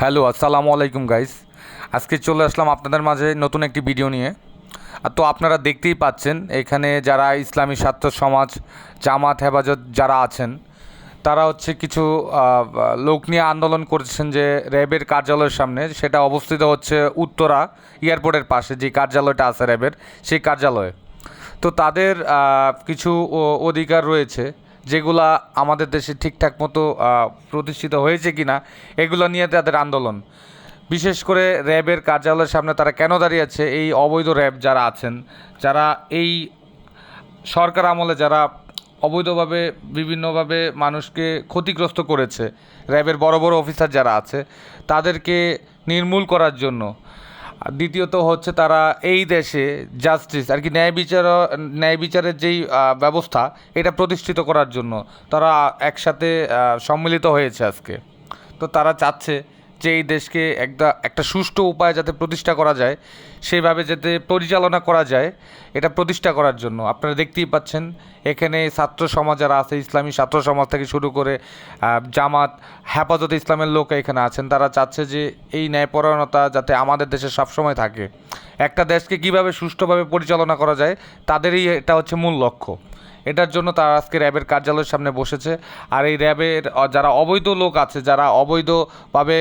Hello, আসসালামু আলাইকুম guys আজকে চলে আসলাম আপনাদের মাঝে নতুন একটি ভিডিও নিয়ে। আর তো আপনারা দেখতেই পাচ্ছেন, এখানে যারা ইসলামী ছাত্র সমাজ, জামাত, হেফাজত যারা আছেন, তারা হচ্ছে কিছু লোক নিয়ে আন্দোলন করছেন যে র্যাবের কার্যালয়ের সামনে। সেটা অবস্থিত হচ্ছে উত্তরা এয়ারপোর্টের পাশে, যে কার্যালয়টা আছে র্যাবের, সেই কার্যালয়ে। তো তাদের কিছু অধিকার রয়েছে। যেগুলা আমাদের দেশে ঠিকঠাক মতো প্রতিষ্ঠিত হয়েছে কি না এগুলো নিয়ে তাদের আন্দোলন। বিশেষ করে র্যাবের কার্যালয়ের সামনে তারা কেন দাঁড়িয়ে আছে, এই অবৈধ র্যাব যারা আছেন, যারা এই সরকার আমলে যারা অবৈধভাবে, বিভিন্নভাবে মানুষকে ক্ষতিগ্রস্ত করেছে, র্যাবের বড় বড় অফিসার যারা আছে, তাদেরকে নির্মূল করার জন্য দ্বিতীয়ত হচ্ছে তারা এই দেশে জাস্টিস আর কি ন্যায় বিচার, ন্যায় বিচারের যেই ব্যবস্থা, এটা প্রতিষ্ঠিত করার জন্য তারা একসাথে সম্মিলিত হয়েছে আজকে। তো তারা চাচ্ছে যে এই দেশকে একটা একটা সুষ্ঠু উপায়ে যাতে প্রতিষ্ঠা করা যায় সেইভাবে যাতে পরিচালনা করা যায়, এটা প্রতিষ্ঠা করার জন্য। আপনারা দেখতেই পাচ্ছেন, এখানে ছাত্র সমাজ যারা আছে, ইসলামী ছাত্র সমাজ থেকে শুরু করে জামাত, হেফাজতে ইসলামের লোক এখানে আছেন। তারা চাচ্ছে যে এই ন্যায়পরায়ণতা যাতে আমাদের দেশে সবসময় থাকে। একটা দেশকে কীভাবে সুষ্ঠুভাবে পরিচালনা করা যায়, তাদেরই এটা হচ্ছে মূল লক্ষ্য। এটার জন্য তারা আজকে র্যাবের কার্যালয়ের সামনে বসেছে। আর এই র্যাবের, যারা অবৈধ লোক আছে, যারা অবৈধভাবে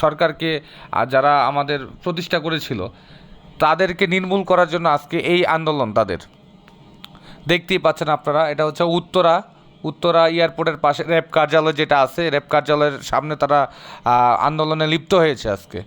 সরকারকে যারা আমাদের প্রতিষ্ঠা করেছিল, তাদেরকে নির্মূল করার জন্য আজকে এই আন্দোলন তাদের। দেখতেই পাচ্ছেন আপনারা, এটা হচ্ছে উত্তরা। উত্তরা এয়ারপোর্টের পাশে র্যাব কার্যালয় যেটা আছে র্যাব কার্যালয়ের সামনে তারা আন্দোলনে লিপ্ত হয়েছে আজকে।